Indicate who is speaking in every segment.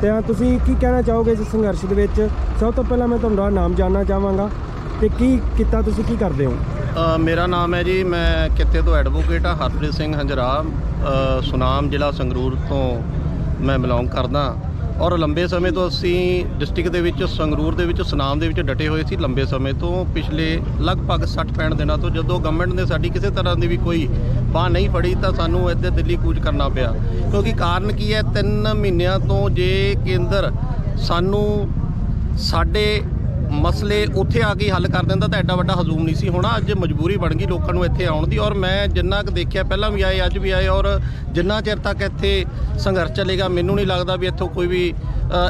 Speaker 1: ਤੇ ਹਾਂ, ਤੁਸੀਂ ਕੀ ਕਹਿਣਾ ਚਾਹੋਗੇ ਇਸ ਸੰਘਰਸ਼ ਦੇ ਵਿੱਚ? ਸਭ ਤੋਂ ਪਹਿਲਾਂ ਮੈਂ ਤੁਹਾਡਾ ਨਾਮ ਜਾਣਨਾ ਚਾਹਾਂਗਾ ਤੇ ਕੀ ਕੀਤਾ ਤੁਸੀਂ ਕੀ ਕਰਦੇ ਹੋ?
Speaker 2: ਮੇਰਾ ਨਾਮ ਹੈ ਜੀ ਮੈਂ ਕਿੱਤੇ ਤੋਂ ਐਡਵੋਕੇਟ ਹਾਂ ਹਰਪ੍ਰੀਤ ਸਿੰਘ ਹੰਜਰਾ। ਸੁਨਾਮ ਜ਼ਿਲ੍ਹਾ ਸੰਗਰੂਰ ਤੋਂ ਮੈਂ ਬਿਲੋਂਗ ਕਰਦਾ। ਔਰ ਲੰਬੇ ਸਮੇਂ ਤੋਂ ਅਸੀਂ ਡਿਸਟ੍ਰਿਕਟ ਦੇ ਵਿੱਚ, ਸੰਗਰੂਰ ਦੇ ਵਿੱਚ ਸੁਨਾਮ ਦੇ ਵਿੱਚ ਡਟੇ ਹੋਏ ਸੀ ਲੰਬੇ ਸਮੇਂ ਤੋਂ। ਪਿਛਲੇ ਲਗਭਗ 60-65 ਦਿਨਾਂ ਤੋਂ ਜਦੋਂ ਗਵਰਨਮੈਂਟ ਨੇ ਸਾਡੀ ਕਿਸੇ ਤਰ੍ਹਾਂ ਦੀ ਵੀ ਕੋਈ ਬਾਹ ਨਹੀਂ ਫੜੀ ਤਾਂ ਸਾਨੂੰ ਇੱਥੇ ਦਿੱਲੀ ਕੂਚ ਕਰਨਾ ਪਿਆ। ਕਿਉਂਕਿ ਕਾਰਨ ਕੀ ਹੈ? 3 ਮਹੀਨਿਆਂ ਤੋਂ ਜੇ ਕੇਂਦਰ ਸਾਨੂੰ ਸਾਡੇ ਮਸਲੇ ਉੱਥੇ ਆ ਕੇ ਹੱਲ ਕਰ ਦਿੰਦਾ ਤਾਂ ਐਡਾ ਵੱਡਾ ਹਜ਼ੂਮ ਨਹੀਂ ਸੀ ਹੋਣਾ। ਅੱਜ ਮਜਬੂਰੀ ਬਣ ਗਈ ਲੋਕਾਂ ਨੂੰ ਇੱਥੇ ਆਉਣ ਦੀ ਔਰ ਮੈਂ ਜਿੰਨਾ ਕੁ ਦੇਖਿਆ ਪਹਿਲਾਂ ਵੀ ਆਏ ਅੱਜ ਵੀ ਆਏ ਔਰ ਜਿੰਨਾ ਚਿਰ ਤੱਕ ਇੱਥੇ ਸੰਘਰਸ਼ ਚੱਲੇਗਾ ਮੈਨੂੰ ਨਹੀਂ ਲੱਗਦਾ ਵੀ ਇੱਥੋਂ ਕੋਈ ਵੀ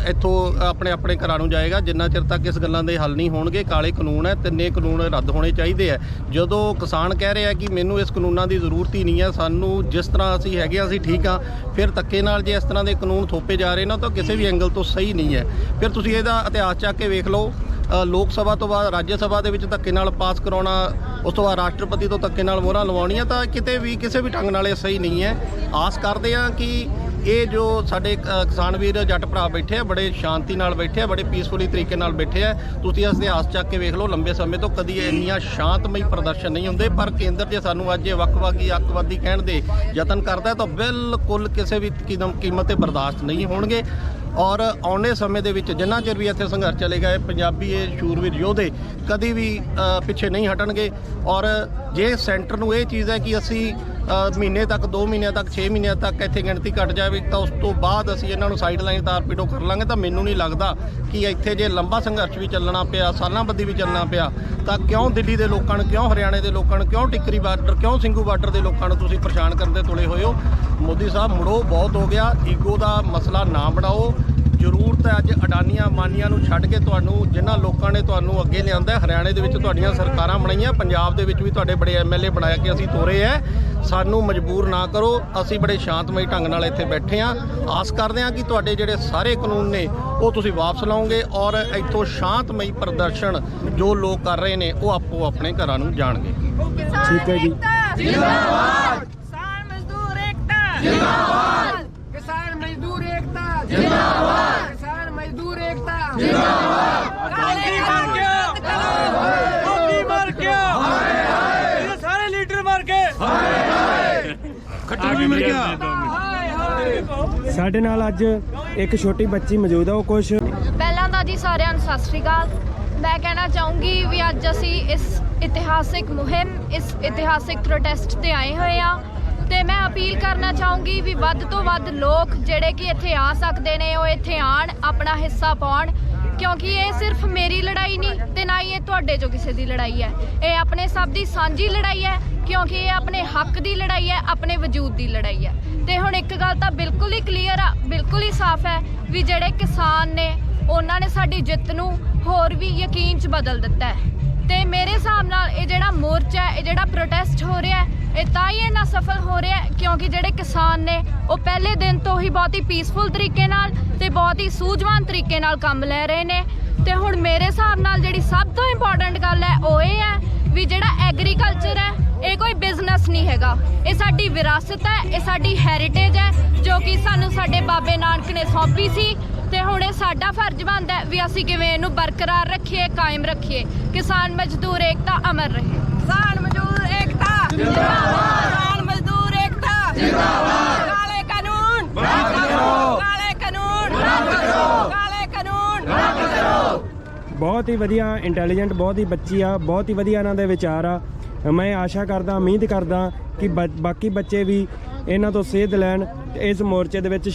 Speaker 2: ਇੱਥੋਂ ਆਪਣੇ ਆਪਣੇ ਘਰਾਂ ਨੂੰ ਜਾਏਗਾ। ਜਿੰਨਾ ਚਿਰ ਤੱਕ ਇਸ ਗੱਲਾਂ ਦੇ ਹੱਲ ਨਹੀਂ ਹੋਣਗੇ ਕਾਲੇ ਕਾਨੂੰਨ ਹੈ ਤਿੰਨੇ ਕਾਨੂੰਨ ਰੱਦ ਹੋਣੇ ਚਾਹੀਦੇ ਆ ਜਦੋਂ ਕਿਸਾਨ ਕਹਿ ਰਿਹਾ ਕਿ ਮੈਨੂੰ ਇਸ ਕਾਨੂੰਨਾਂ ਦੀ ਜ਼ਰੂਰਤ ਹੀ ਨਹੀਂ ਹੈ ਸਾਨੂੰ ਜਿਸ ਤਰ੍ਹਾਂ ਅਸੀਂ ਹੈਗੇ ਹਾਂ, ਅਸੀਂ ਠੀਕ ਆ ਫਿਰ ਧੱਕੇ ਨਾਲ ਜੇ ਇਸ ਤਰ੍ਹਾਂ ਦੇ ਕਾਨੂੰਨ ਥੋਪੇ ਜਾ ਰਹੇ ਨਾ ਤਾਂ ਕਿਸੇ ਵੀ ਐਂਗਲ ਤੋਂ ਸਹੀ ਨਹੀਂ ਹੈ। ਫਿਰ ਤੁਸੀਂ ਇਹਦਾ ਇਤਿਹਾਸ ਚੱਕ ਕੇ ਵੇਖ ਲਓ। ਲੋਕ ਸਭਾ ਤੋਂ ਬਾਅਦ ਰਾਜ ਸਭਾ ਦੇ ਵਿੱਚ ਧੱਕੇ ਨਾਲ ਪਾਸ ਕਰਾਉਣਾ, ਉਸ ਤੋਂ ਬਾਅਦ ਰਾਸ਼ਟਰਪਤੀ ਤੋਂ ਧੱਕੇ ਨਾਲ ਮੋਹਰਾਂ ਲਵਾਉਣੀਆਂ ਤਾਂ ਕਿਤੇ ਵੀ ਕਿਸੇ ਵੀ ਢੰਗ ਨਾਲ ਇਹ ਸਹੀ ਨਹੀਂ ਹੈ। ਆਸ ਕਰਦੇ ਹਾਂ ਕਿ ਇਹ ਜੋ ਸਾਡੇ ਕਿਸਾਨ ਵੀਰ ਜੱਟ ਭਰਾ ਬੈਠੇ ਆ, ਬੜੇ ਸ਼ਾਂਤੀ ਨਾਲ ਬੈਠੇ ਆ, ਬੜੇ ਪੀਸਫੁਲੀ ਤਰੀਕੇ ਨਾਲ ਬੈਠੇ ਆ, ਤੁਸੀਂ ਇਸ ਇਤਿਹਾਸ ਚੱਕ ਕੇ ਵੇਖ ਲਓ, ਲੰਬੇ ਸਮੇਂ ਤੋਂ ਕਦੀ ਇੰਨੀਆਂ ਸ਼ਾਂਤਮਈ ਪ੍ਰਦਰਸ਼ਨ ਨਹੀਂ ਹੁੰਦੇ, ਪਰ ਕੇਂਦਰ ਜੇ ਸਾਨੂੰ ਅੱਜ ਇਹ ਵੱਖਵਾਦੀ ਅੱਤਵਾਦੀ ਕਹਿਣ ਦੇ ਯਤਨ ਕਰਦਾ ਤਾਂ ਬਿਲਕੁਲ ਕਿਸੇ ਵੀ ਕੀਮ- ਕੀਮਤ ਤੇ ਬਰਦਾਸ਼ਤ ਨਹੀਂ ਹੋਣਗੇ। ਔਰ ਆਉਣੇ ਸਮੇਂ ਦੇ ਵਿੱਚ ਜਿੰਨਾ ਚਿਰ ਵੀ ਇੱਥੇ ਸੰਘਰਸ਼ ਚੱਲੇਗਾ ਇਹ ਪੰਜਾਬੀ ਇਹ ਸ਼ੂਰਵੀਰ ਯੋਧੇ ਕਦੀ ਵੀ ਪਿੱਛੇ ਨਹੀਂ ਹਟਣਗੇ। ਔਰ ਜੇ ਸੈਂਟਰ ਨੂੰ ਇਹ ਚੀਜ਼ ਹੈ ਕਿ ਅਸੀਂ ਮਹੀਨੇ ਤੱਕ 2 ਮਹੀਨਿਆਂ ਤੱਕ 6 ਮਹੀਨਿਆਂ ਤੱਕ ਇੱਥੇ ਗਿਣਤੀ ਘਟ ਜਾਵੇ ਤਾਂ ਉਸ ਤੋਂ ਬਾਅਦ ਅਸੀਂ ਇਹਨਾਂ ਨੂੰ ਸਾਈਡ ਲਾਈਨ ਤਾਰ ਪੀਟੋ ਕਰ ਲਾਂਗੇ। ਤਾਂ ਮੈਨੂੰ ਨਹੀਂ ਲੱਗਦਾ ਕਿ ਇੱਥੇ ਜੇ ਲੰਬਾ ਸੰਘਰਸ਼ ਵੀ ਚੱਲਣਾ ਪਿਆ, ਸਾਲਾਂ ਵੀ ਚੱਲਣਾ ਪਿਆ, ਤਾਂ ਕਿਉਂ ਦਿੱਲੀ ਦੇ ਲੋਕਾਂ ਨੂੰ, ਕਿਉਂ ਹਰਿਆਣੇ ਦੇ ਲੋਕਾਂ ਨੂੰ, ਕਿਉਂ ਟਿੱਕਰੀ ਬਾਰਡਰ, ਕਿਉਂ ਸਿੰਘੂ ਬਾਰਡਰ ਦੇ ਲੋਕਾਂ ਨੂੰ ਤੁਸੀਂ ਪਰੇਸ਼ਾਨ ਕਰਨ ਦੇ ਤੁਲੇ ਹੋਏ ਹੋ? ਮੋਦੀ ਸਾਹਿਬ, ਮੁੜੋ, ਬਹੁਤ ਹੋ ਗਿਆ। ਈਗੋ ਦਾ ਮਸਲਾ ਨਾ ਬਣਾਓ। ਜ਼ਰੂਰਤ ਹੈ ਅੱਜ ਅਡਾਨੀਆਂ ਮਾਨੀਆਂ ਨੂੰ ਛੱਡ ਕੇ ਤੁਹਾਨੂੰ ਜਿਨ੍ਹਾਂ ਲੋਕਾਂ ਨੇ ਤੁਹਾਨੂੰ ਅੱਗੇ ਲਿਆਂਦਾ ਹੈ, ਹਰਿਆਣੇ ਦੇ ਵਿੱਚ ਤੁਹਾਡੀਆਂ ਸਰਕਾਰਾਂ ਬਣਾਈਆਂ ਪੰਜਾਬ ਦੇ ਵਿੱਚ ਵੀ ਤੁਹਾਡੇ ਬੜੇ ਐਮਐਲਏ ਬਣਾਇਆ ਕਿ ਅਸੀਂ ਤੋਰੇ ਐ ਸਾਨੂੰ ਮਜਬੂਰ ਨਾ ਕਰੋ ਅਸੀਂ ਬੜੇ ਸ਼ਾਂਤਮਈ ਢੰਗ ਨਾਲ ਇੱਥੇ ਬੈਠੇ ਹਾਂ। ਆਸ ਕਰਦੇ ਹਾਂ ਕਿ ਤੁਹਾਡੇ ਜਿਹੜੇ ਸਾਰੇ ਕਾਨੂੰਨ ਨੇ ਉਹ ਤੁਸੀਂ ਵਾਪਸ ਲਾਓਗੇ ਔਰ ਇੱਥੋਂ ਸ਼ਾਂਤਮਈ ਪ੍ਰਦਰਸ਼ਨ ਜੋ ਲੋਕ ਕਰ ਰਹੇ ਨੇ ਉਹ ਆਪੋ ਆਪਣੇ ਘਰਾਂ ਨੂੰ ਜਾਣਗੇ।
Speaker 1: ਠੀਕ ਹੈ ਜੀ।
Speaker 3: ਜਿੰਦਾਬਾਦ! ਕਿਸਾਨ ਮਜ਼ਦੂਰ ਏਕਤਾ! ਜਿੰਦਾਬਾਦ! ਕਿਸਾਨ ਮਜ਼ਦੂਰ ਏਕਤਾ! ਜਿੰਦਾਬਾਦ ਕਿਸਾਨ ਮਜ਼ਦੂਰ ਏਕਤਾ ਜਿੰਦਾਬਾਦ ਕਾਲੇ ਮਰ ਗਿਆ
Speaker 4: ਮੋਦੀ ਮਰ ਗਿਆ ਇਹ ਸਾਰੇ ਲੀਡਰ ਮਰ ਗਏ ਖੱਟੂ ਵੀ ਮਰ ਗਿਆ।
Speaker 1: ਸਾਡੇ ਨਾਲ ਅੱਜ ਇੱਕ ਛੋਟੀ ਬੱਚੀ ਮੌਜੂਦ ਆ ਉਹ ਕੁਝ
Speaker 5: ਪਹਿਲਾਂ ਤਾਂ ਜੀ ਸਾਰਿਆਂ ਨੂੰ ਸਤਿ ਸ਼੍ਰੀ ਅਕਾਲ। ਮੈਂ ਕਹਿਣਾ ਚਾਹੂੰਗੀ ਵੀ ਅੱਜ ਅਸੀਂ ਇਸ ਇਤਿਹਾਸਿਕ ਮੁਹਿੰਮ ਇਸ ਇਤਿਹਾਸਿਕ ਪ੍ਰੋਟੈਸਟ ਤੇ ਆਏ ਹੋਏ ਆ। ਤੇ ਮੈਂ ਅਪੀਲ ਕਰਨਾ ਚਾਹੂੰਗੀ ਵੀ ਵੱਧ ਤੋਂ ਵੱਧ ਲੋਕ ਜਿਹੜੇ ਕਿ ਇੱਥੇ ਆ ਸਕਦੇ ਨੇ ਉਹ ਇੱਥੇ ਆਣ ਆਪਣਾ ਹਿੱਸਾ ਪਾਉਣ। ਕਿਉਂਕਿ ਇਹ ਸਿਰਫ ਮੇਰੀ ਲੜਾਈ ਨਹੀਂ ਤੇ ਨਾ ਹੀ ਇਹ ਤੁਹਾਡੇ ਚੋਂ ਕਿਸੇ ਦੀ ਲੜਾਈ ਹੈ। ਇਹ ਆਪਣੇ ਸਭ ਦੀ ਸਾਂਝੀ ਲੜਾਈ ਹੈ, ਕਿਉਂਕਿ ਇਹ ਆਪਣੇ ਹੱਕ ਦੀ ਲੜਾਈ ਹੈ, ਆਪਣੇ ਵਜੂਦ ਦੀ ਲੜਾਈ ਹੈ। ਤੇ ਹੁਣ ਇੱਕ ਗੱਲ ਤਾਂ ਬਿਲਕੁਲ ਹੀ ਕਲੀਅਰ ਆ, ਬਿਲਕੁਲ ਹੀ ਸਾਫ਼ ਹੈ ਵੀ ਜਿਹੜੇ ਕਿਸਾਨ ਨੇ, ਉਹਨਾਂ ਨੇ ਸਾਡੀ ਜਿੱਤ ਨੂੰ ਹੋਰ ਵੀ ਯਕੀਨ 'ਚ ਬਦਲ ਦਿੱਤਾ ਹੈ। ਤੇ ਮੇਰੇ ਹਿਸਾਬ ਨਾਲ ਇਹ ਜਿਹੜਾ ਮੋਰਚਾ ਹੈ, ਇਹ ਜਿਹੜਾ ਪ੍ਰੋਟੈਸਟ ਹੋ ਰਿਹਾ ਹੈ, ਇਹ ਤਾਂ ਹੀ ਇੰਨਾ ਸਫਲ ਹੋ ਰਿਹਾ ਕਿਉਂਕਿ ਜਿਹੜੇ ਕਿਸਾਨ ਨੇ, ਉਹ ਪਹਿਲੇ ਦਿਨ ਤੋਂ ਹੀ ਬਹੁਤ ਹੀ ਪੀਸਫੁਲ ਤਰੀਕੇ ਨਾਲ ਤੇ ਬਹੁਤ ਹੀ ਸੂਝਵਾਨ ਤਰੀਕੇ ਨਾਲ ਕੰਮ ਲੈ ਰਹੇ ਨੇ। ਤੇ ਹੁਣ ਮੇਰੇ ਹਿਸਾਬ ਨਾਲ ਜਿਹੜੀ ਸਭ ਤੋਂ ਇੰਪੋਰਟੈਂਟ ਗੱਲ ਹੈ, ਉਹ ਇਹ ਹੈ ਵੀ ਜਿਹੜਾ ਐਗਰੀਕਲਚਰ ਹੈ, ਇਹ ਕੋਈ ਬਿਜ਼ਨਸ ਨਹੀਂ ਹੈਗਾ। ਇਹ ਸਾਡੀ ਵਿਰਾਸਤ ਹੈ, ਇਹ ਸਾਡੀ ਹੈਰੀਟੇਜ ਹੈ, ਜੋ ਕਿ ਸਾਨੂੰ ਸਾਡੇ ਬਾਬੇ ਨਾਨਕ ਨੇ ਸੌਂਪੀ ਸੀ। ਤੇ ਹੁਣ ਇਹ ਸਾਡਾ ਫਰਜ਼ ਬਣਦਾ ਹੈ ਵੀ ਅਸੀਂ ਕਿਵੇਂ ਇਹਨੂੰ ਬਰਕਰਾਰ ਰੱਖੀਏ ਕਾਇਮ ਰੱਖੀਏ। ਕਿਸਾਨ ਮਜ਼ਦੂਰ ਏਕਤਾ ਅਮਰ ਰਹੇ।
Speaker 3: ਕਿਸਾਨ ਮਜ਼ਦੂਰ ਏਕਤਾ। ਜਿੰਦਾਬਾਦ। ਕਿਸਾਨ ਮਜ਼ਦੂਰ ਏਕਤਾ। ਜਿੰਦਾਬਾਦ। ਕਾਲੇ ਕਾਨੂੰਨ। ਰੱਦ ਕਰੋ। ਕਾਲੇ ਕਾਨੂੰਨ। ਰੱਦ ਕਰੋ। ਕਾਲੇ ਕਾਨੂੰਨ। ਰੱਦ ਕਰੋ।
Speaker 1: ਬਹੁਤ ਹੀ ਵਧੀਆ ਇੰਟੈਲੀਜੈਂਟ ਬਹੁਤ ਹੀ ਬੱਚੀ ਆ ਬਹੁਤ ਹੀ ਵਧੀਆ ਇਹਨਾਂ ਦੇ ਵਿਚਾਰ ਆ। ਮੈਂ ਆਸ਼ਾ ਕਰਦਾ ਉਮੀਦ ਕਰਦਾ ਕਿ ਬਾਕੀ ਬੱਚੇ ਵੀ ਇਹਨਾਂ ਤੋਂ ਸੇਧ ਲੈਣ ਤੇ ਇਸ ਮੋਰਚੇ ਦੇ ਵਿੱਚ